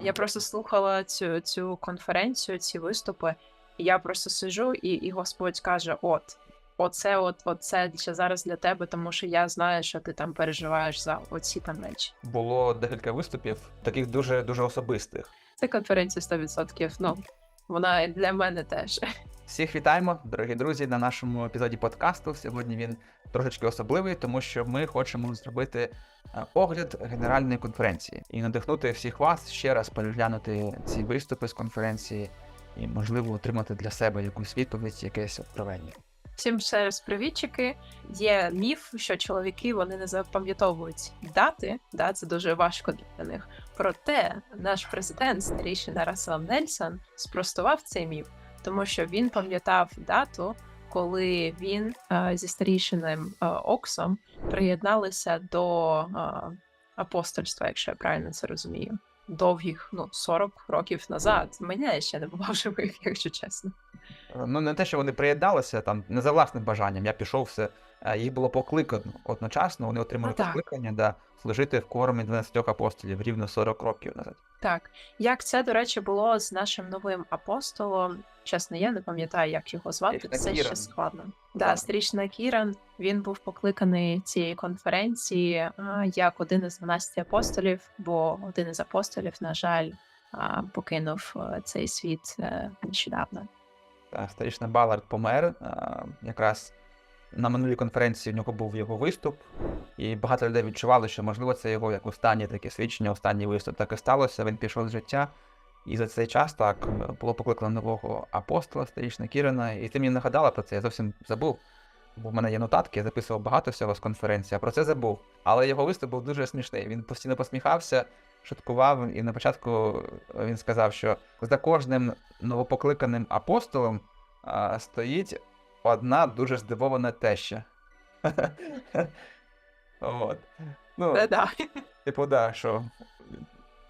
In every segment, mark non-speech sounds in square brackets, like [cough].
Я просто слухала цю, цю конференцію, ці виступи, і я просто сижу, і, і Господь каже: От, оце, от, оце ще зараз для тебе, тому що я знаю, що ти там переживаєш за оці там речі. Було декілька виступів, таких дуже дуже особистих. Це конференція 100%, ну вона і для мене теж. Всіх вітаємо, дорогі друзі, на нашому епізоді подкасту. Сьогодні він трошечки особливий, тому що ми хочемо зробити е, огляд генеральної конференції і надихнути всіх вас ще раз переглянути ці виступи з конференції і, можливо, отримати для себе якусь відповідь, якесь откровення. Всім ще раз привітчики. Є міф, що чоловіки вони не запам'ятовують дати, да, це дуже важко для них. Проте наш президент, старіший Рассел Нельсон, спростував цей міф, тому що він пам'ятав дату, коли він е, зі старішиним е, Оксом приєдналися до е, апостольства, якщо я правильно це розумію. Довгих ну 40 років назад. Мене ще не було [laughs] живих, якщо чесно. Е, Ну, не те, що вони приєдналися там не за власним бажанням. Я пішов все. е, Їх було покликано одночасно. Вони отримали А, покликання да, служити в кормі 12 апостолів рівно 40 років назад. Так, як це, до речі, було з нашим новим апостолом. Чесно, я не пам'ятаю, як його звати. Стрічна Це Кіран. ще складно. Да, стрічна Кіран. Він був покликаний цієї конференції як один із 12 апостолів, бо один із апостолів, на жаль, покинув е, цей світ е, нещодавно. Та, Старішина Балард помер. Якраз на минулій конференції в нього був його виступ, і багато людей відчували, що можливо це його як останнє таке свідчення, останній виступ. Так і сталося. Він пішов з життя. І за цей час так е, було покликано нового апостола, старішина Кірина. І ти мені нагадала про це, я зовсім забув. Бо в мене є нотатки, я записував багато всього з конференції, а про це забув. Але його виступ був дуже смішний. Він постійно посміхався, шуткував, і на початку він сказав, що за кожним новопокликаним апостолом а, стоїть одна дуже здивована теща. [laughs] От. Ну, да. типу, да, що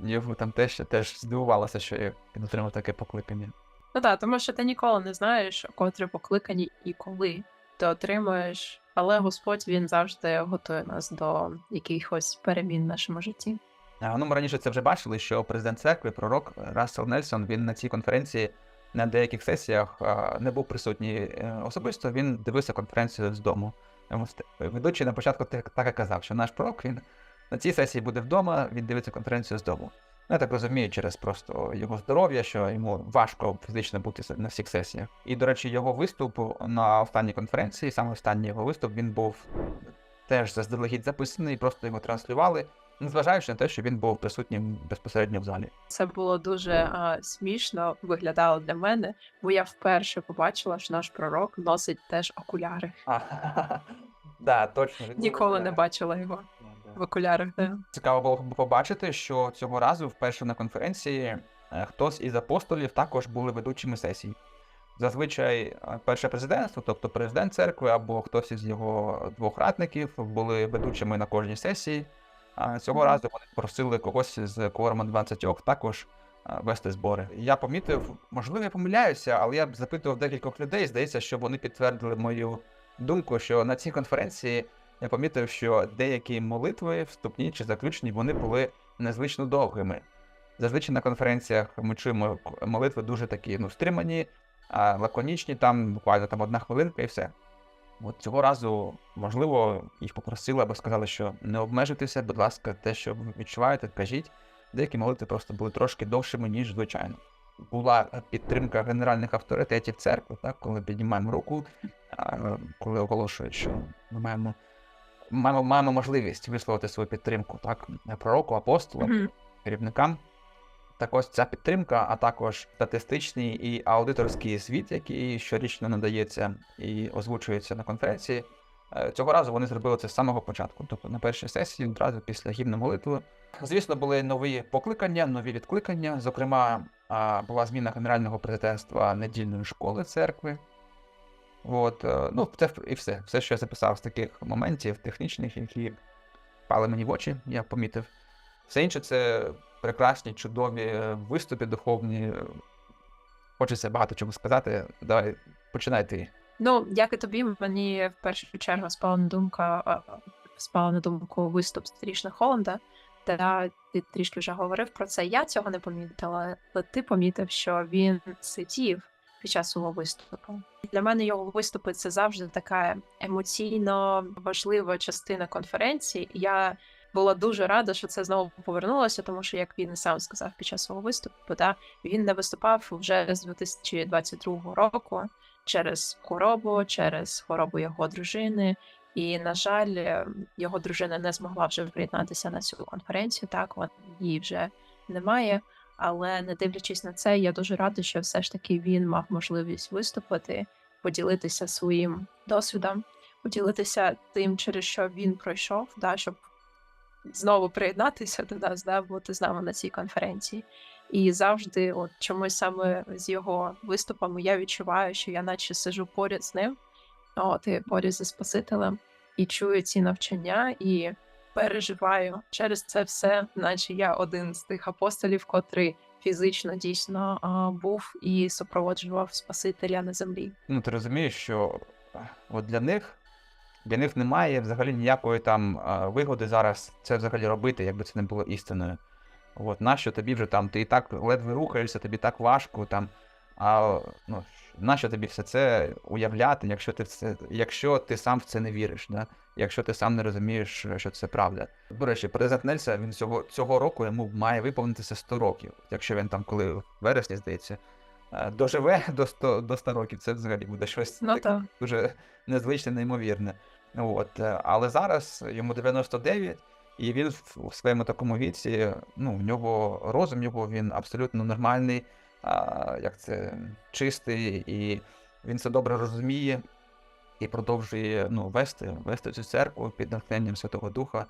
його там теща теж здивувалася, що він отримав таке покликання. Ну так, тому що ти ніколи не знаєш, котре покликані і коли ти отримуєш. Але Господь він завжди готує нас до якихось перемін в нашому житті. А, Ну, ми раніше це вже бачили, що президент церкви, пророк Рассел Нельсон, він на цій конференції на деяких сесіях не був присутній е, особисто. Він дивився конференцію з дому. Ведучий на початку так, так і казав, що наш пророк він на цій сесії буде вдома, він дивиться конференцію з дому. Ну, Я так розумію, через просто його здоров'я, що йому важко фізично бути на всіх сесіях. І, до речі, його виступ на останній конференції, саме останній його виступ, він був теж заздалегідь записаний, просто його транслювали, незважаючи на те, що він був присутнім безпосередньо в залі. Це було дуже а, смішно виглядало для мене, бо я вперше побачила, що наш пророк носить теж окуляри. А, [laughs] да, точно. Ніколи не бачила його в окулярах. Да. Цікаво було б побачити, що цього разу вперше на конференції е, хтось із апостолів також були ведучими сесій. Зазвичай е, перше президентство, тобто президент церкви або хтось із його двох радників, були ведучими на кожній сесії. А цього разу вони просили когось з кворума 20 також вести збори. Я помітив, можливо, я помиляюся, але я б запитував декількох людей. Здається, що вони підтвердили мою думку, що на цій конференції я помітив, що деякі молитви, вступні чи заключні, вони були незвично довгими. Зазвичай на конференціях ми чуємо молитви дуже такі ну, стримані, лаконічні, там буквально там одна хвилинка і все. От цього разу, можливо, їх попросили або сказали, що не обмежуйтеся, будь ласка, те, що ви відчуваєте, кажіть. Деякі молитви просто були трошки довшими, ніж звичайно. Була підтримка генеральних авторитетів церкви, так, коли піднімаємо руку, коли оголошують, що ми маємо, маємо, маємо можливість висловити свою підтримку так, пророку, апостолам, Мгм. керівникам. Так ось ця підтримка, а також статистичний і аудиторський звіт, який щорічно надається і озвучується на конференції. Е, Цього разу вони зробили це з самого початку, тобто на першій сесії, одразу після гімну молитви. Звісно, були нові покликання, нові відкликання. Зокрема, була зміна генерального президентства недільної школи церкви. От, е, ну, це і все. Все, що я записав з таких моментів технічних, які пали мені в очі, я помітив. Все інше це прекрасні, чудові е, виступи духовні. Хочеться багато чого сказати. Давай, починай ти. Ну, як і тобі, мені в першу чергу спала на думка, спала на думку виступ Стрішна Холланда, Та ти трішки вже говорив про це. Я цього не помітила, але ти помітив, що він сидів під час свого виступу. Для мене його виступи це завжди така емоційно важлива частина конференції. Я була дуже рада, що це знову повернулося, тому що, як він сам сказав під час свого виступу, та він не виступав вже з 2022 року через хворобу, через хворобу його дружини. І, на жаль, його дружина не змогла вже приєднатися на цю конференцію. Так, от її вже немає. Але не дивлячись на це, я дуже рада, що все ж таки він мав можливість виступити, поділитися своїм досвідом, поділитися тим, через що він пройшов, да, щоб знову приєднатися до нас, да, бути з нами на цій конференції. І завжди, от чомусь саме з його виступами, я відчуваю, що я наче сижу поряд з ним, от і поряд зі Спасителем, і чую ці навчання, і переживаю через це все, наче я один з тих апостолів, котрий фізично дійсно а, був і супроводжував Спасителя на землі. Ну, ти розумієш, що е, от для них, для них немає взагалі ніякої там вигоди зараз це взагалі робити, якби це не було істиною. От, нащо тобі вже там, ти і так ледве рухаєшся, тобі так важко там. А ну, нащо тобі все це уявляти, якщо ти це, якщо ти сам в це не віриш, да? якщо ти сам не розумієш, що це правда. До речі, президент Нельса він цього, цього року йому має виповнитися 100 років. Якщо він там, коли в вересні, здається, е, доживе до 100, до 100 років, це взагалі буде щось Ну так. дуже незвичне, неймовірне. От. е, Але зараз йому 99, і він в, своєму такому віці, ну, в нього розум його він абсолютно нормальний, а, як це чистий, і він це добре розуміє і продовжує ну, вести, вести цю церкву під натхненням Святого Духа,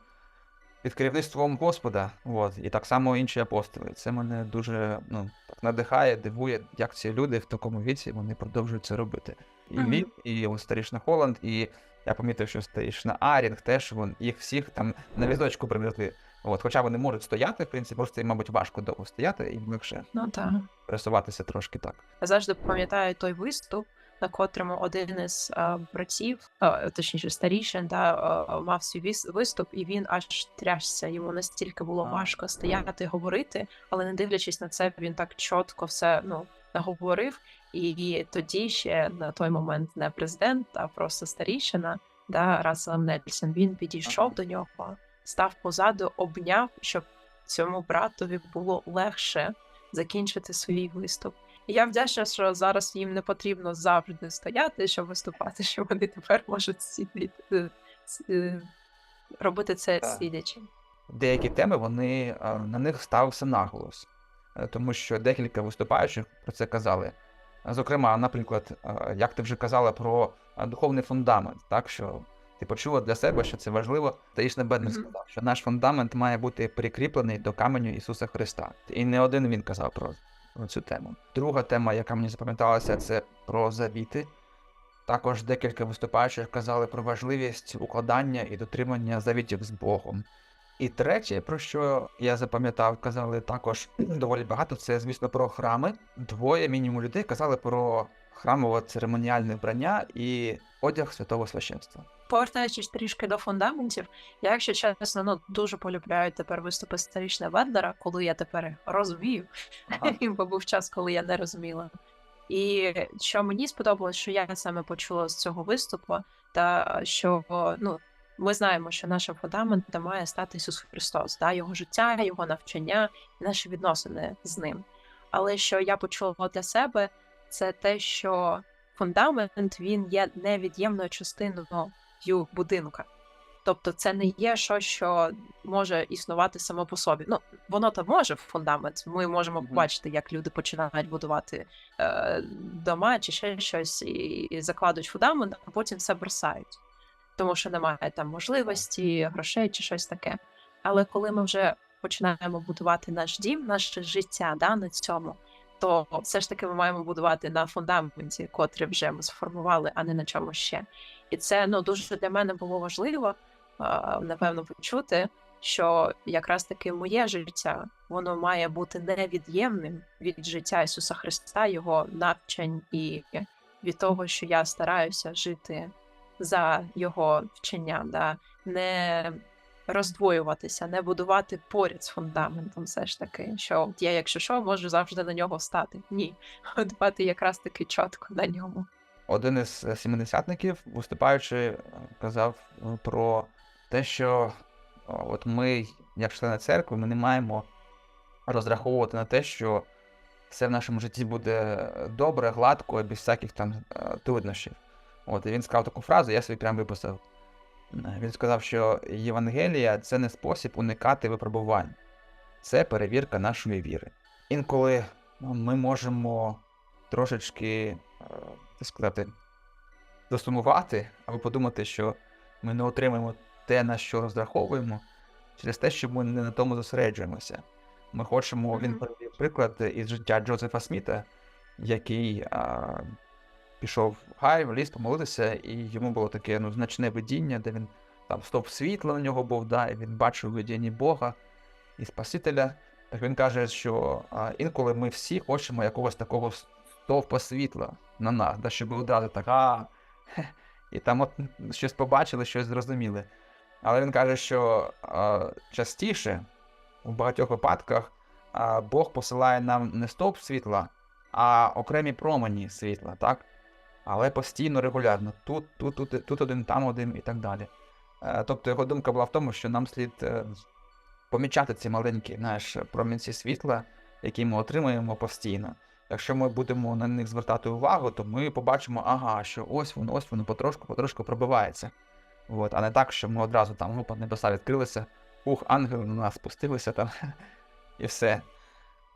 під керівництвом Господа. От. І так само інші апостоли. Це мене дуже ну, так надихає, дивує, як ці люди в такому віці вони продовжують це робити. І він, і ось старішна Холланд, і я помітив, що старішна Арінг теж вон, їх всіх там на візочку привезли. От, хоча вони можуть стояти, в принципі, просто їм, мабуть, важко довго стояти, і легше Ну так. пересуватися трошки так. Я завжди пам'ятаю той виступ, на котрому один із а, братів, а, точніше старішин, да, а, мав свій віс- виступ, і він аж трясся. Йому настільки було важко стояти, говорити, але не дивлячись на це, він так чітко все ну наговорив. І тоді ще на той момент не президент, а просто старішина, да, Рассел Нельсон. Він підійшов до нього, став позаду, обняв, щоб цьому братові було легше закінчити свій виступ. І я вдячна, що зараз їм не потрібно завжди стояти, щоб виступати, що вони тепер можуть сидіти, е, е, робити це сидячи. деякі теми вони на них ставився наголос, тому що декілька виступаючих про це казали. Зокрема, наприклад, як ти вже казала про духовний фундамент, так що ти почула для себе, що це важливо. Таїшне Бедник Мгм. сказав, що наш фундамент має бути прикріплений до каменю Ісуса Христа. І не один він казав про цю тему. Друга тема, яка мені запам'яталася, це про завіти. Також декілька виступаючих казали про важливість укладання і дотримання завітів з Богом. І третє, про що я запам'ятав, казали також [clears throat] доволі багато, це, звісно, про храми. Двоє мінімум людей казали про храмове церемоніальне вбрання і одяг святого священства. Повертаючись трішки до фундаментів, я, якщо чесно, ну дуже полюбляю тепер виступи старічна Ведлера, коли я тепер розумію. Ага. [laughs] Бо був час, коли я не розуміла. І що мені сподобалось, що я саме почула з цього виступу, та що ну ми знаємо, що нашим фундаментом має стати Ісус Христос, да, його життя, його навчання, наші відносини з ним. Але що я почула для себе, це те, що фундамент він є невід'ємною частиною будинка. Тобто, це не є щось, що може існувати само по собі. Ну, воно то може в фундамент. Ми можемо побачити, як люди починають будувати е, дома чи ще щось, і, і закладуть фундамент, а потім все бросають, тому що немає там можливості, грошей чи щось таке. Але коли ми вже починаємо будувати наш дім, наше життя да, на цьому, то все ж таки ми маємо будувати на фундаменті, котрий вже ми сформували, а не на чому ще. І це ну дуже для мене було важливо, напевно, почути, що якраз таки моє життя воно має бути невід'ємним від життя Ісуса Христа, Його навчань і від того, що я стараюся жити за Його вченням, да? не роздвоюватися, не будувати поряд з фундаментом, все ж таки, що от я, якщо що, можу завжди на нього стати. Ні, [laughs] будувати якраз таки чітко на ньому. Один із е, сімдесятників, виступаючи, е, казав е, про те, що от ми, як члени церкви, ми не маємо розраховувати на те, що все в нашому житті буде добре, гладко, без всяких там труднощів. От, і він сказав таку фразу, я собі прям виписав. Е, Він сказав, що Євангелія це не спосіб уникати випробувань, це перевірка нашої віри. Інколи ми можемо трошечки, е, так сказати, засумувати, або подумати, що ми не отримаємо те, на що розраховуємо, через те, що ми не на тому зосереджуємося. Ми хочемо, він приклад із життя Джозефа Сміта, який пішов гай, в ліс помолитися, і йому було таке ну, значне видіння, де він там стовп світла на нього був, да, і він бачив видіння Бога і Спасителя. Так він каже, що а, інколи ми всі хочемо якогось такого стовпа світла на нас, да, щоб одразу так, а, і там от щось побачили, щось зрозуміли. Але він каже, що а, частіше, у багатьох випадках, а, Бог посилає нам не стовп світла, а окремі промені світла, так? Але постійно, регулярно. Тут, тут, тут, тут один, там один і так далі. Е, Тобто його думка була в тому, що нам слід е, помічати ці маленькі знаєш, промінці світла, які ми отримуємо постійно. Якщо ми будемо на них звертати увагу, то ми побачимо, ага, що ось воно, ось воно потрошку, потрошку пробивається. От, а не так, що ми одразу там опа, небеса відкрилися, ух, ангели на нас спустилися там, [laughs] і все.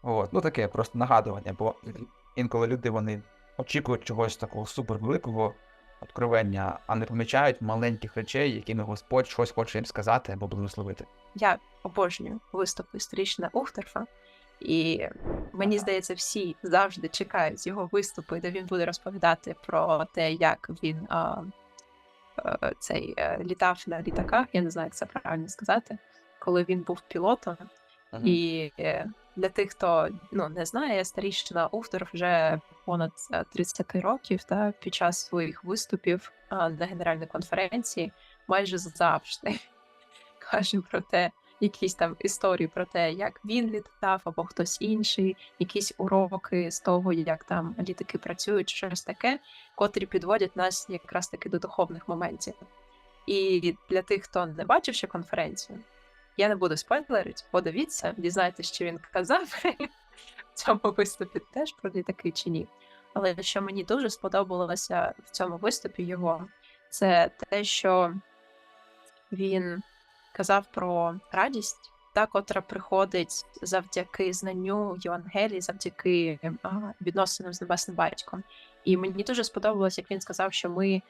От, ну таке просто нагадування, бо інколи люди вони очікують чогось такого супервеликого откровення, а не помічають маленьких речей, якими Господь щось хоче їм сказати або благословити. Я обожнюю виступи історична Ухтерфа, і мені здається, всі завжди чекають його виступи, де він буде розповідати про те, як він а, е, цей е, літав на літаках. Я не знаю, як це правильно сказати, коли він був пілотом. І е, для тих, хто ну, не знає, старішина Ухтерф вже понад е, 30 років та під час своїх виступів на генеральній конференції майже завжди [laughs] каже про те, якісь там історії про те, як він літав, або хтось інший, якісь уроки з того, як там літаки працюють, щось таке, котрі підводять нас якраз таки до духовних моментів. І для тих, хто не бачив ще конференцію, я не буду спойлерити, подивіться, дізнайтесь, що він казав [laughs] цьому виступі теж про літаки чи ні. Але що мені дуже сподобалося в цьому виступі його, це те, що він казав про радість, та котра приходить завдяки знанню Євангелії, завдяки відносинам з небесним батьком. І мені дуже сподобалось, як він сказав, що ми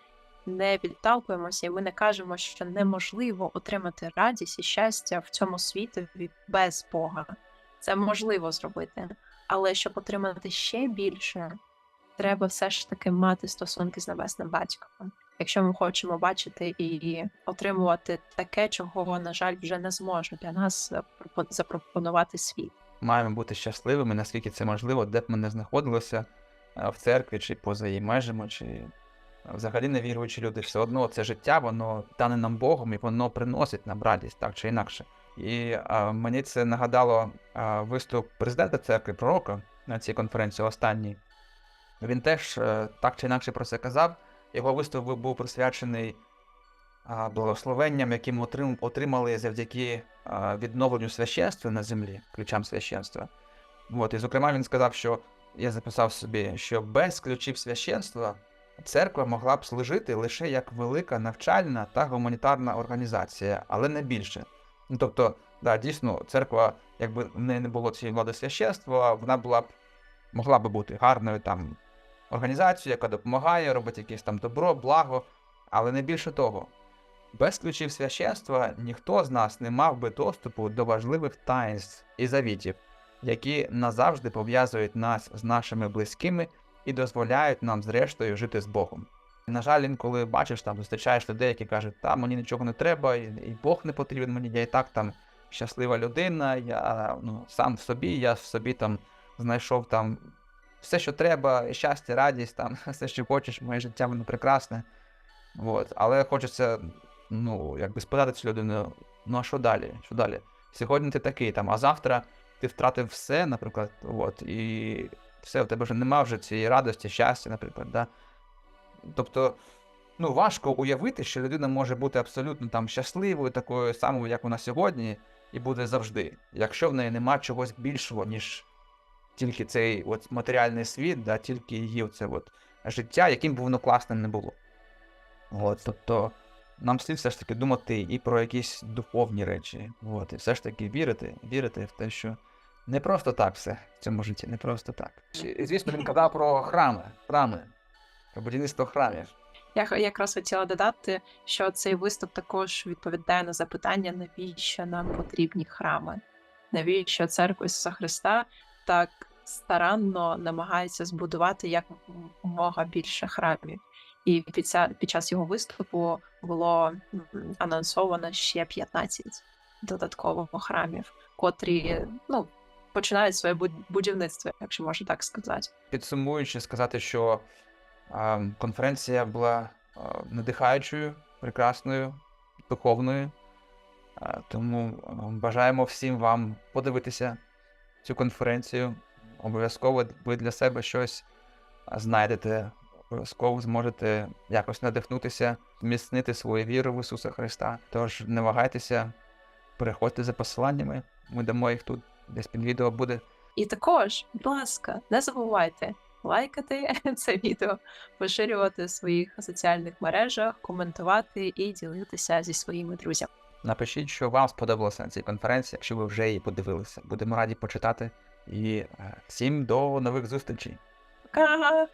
не відталкуємося, і ми не кажемо, що неможливо отримати радість і щастя в цьому світі без Бога. Це можливо зробити. Але щоб отримати ще більше, треба все ж таки мати стосунки з небесним батьком. Якщо ми хочемо бачити і отримувати таке, чого, на жаль, вже не зможе для нас запропо- запропонувати світ. Маємо бути щасливими, наскільки це можливо, де б ми не знаходилися в церкві чи поза її межами, чи взагалі невіруючі люди. Все одно це життя, воно дане нам Богом і воно приносить нам радість, так чи інакше. І а, мені це нагадало а, виступ президента церкви пророка на цій конференції останній. Він теж е, так чи інакше про це казав. Його виступ був присвячений а, благословенням, які ми отрим- отримали завдяки а, відновленню священства на землі, ключам священства. От, і зокрема, він сказав, що я записав собі, що без ключів священства церква могла б служити лише як велика навчальна та гуманітарна організація, але не більше. Ну, тобто, да, дійсно, церква, якби в неї не було цієї влади священства, вона була б могла би бути гарною там організацією, яка допомагає, робить якесь там добро, благо, але не більше того. Без ключів священства ніхто з нас не мав би доступу до важливих таїнств і завітів, які назавжди пов'язують нас з нашими близькими і дозволяють нам, зрештою, жити з Богом. На жаль, інколи бачиш, там зустрічаєш людей, які кажуть, та мені нічого не треба, і, і Бог не потрібен мені, я і так там щаслива людина, я ну, сам в собі, я в собі там знайшов там все, що треба, і щастя, радість, там, [laughs] все, що хочеш, моє життя воно прекрасне. От. Але хочеться, ну, якби спитати цю людину, ну а що далі? Що далі? Сьогодні ти такий там, а завтра ти втратив все, наприклад, от, і все, у тебе вже нема вже цієї радості, щастя, наприклад. Да? Тобто, ну, важко уявити, що людина може бути абсолютно там щасливою, такою самою, як вона сьогодні, і буде завжди, якщо в неї нема чогось більшого, ніж тільки цей от матеріальний світ, да, тільки її це от життя, яким би воно класним не було. От, тобто, нам слід все ж таки думати і про якісь духовні речі. От, і все ж таки вірити, вірити в те, що не просто так все в цьому житті, не просто так. Звісно, він казав про храми, храми, про будівництво храмів. Я якраз хотіла додати, що цей виступ також відповідає на запитання, навіщо нам потрібні храми, навіщо церква Ісуса Христа так старанно намагається збудувати якомога більше храмів. І під, ця, під час його виступу було анонсовано ще 15 додатково храмів, котрі ну, починають своє буд- будівництво, якщо можна так сказати. Підсумуючи, сказати, що конференція була надихаючою, прекрасною, духовною. Тому бажаємо всім вам подивитися цю конференцію. Обов'язково ви для себе щось знайдете, обов'язково зможете якось надихнутися, зміцнити свою віру в Ісуса Христа. Тож не вагайтеся, переходьте за посиланнями. Ми дамо їх тут, десь під відео буде. І також, будь ласка, не забувайте лайкати [laughs] це відео, поширювати в своїх соціальних мережах, коментувати і ділитися зі своїми друзями. Напишіть, що вам сподобалося на цій конференції, якщо ви вже її подивилися. Будемо раді почитати. І е, всім до нових зустрічей. Пока!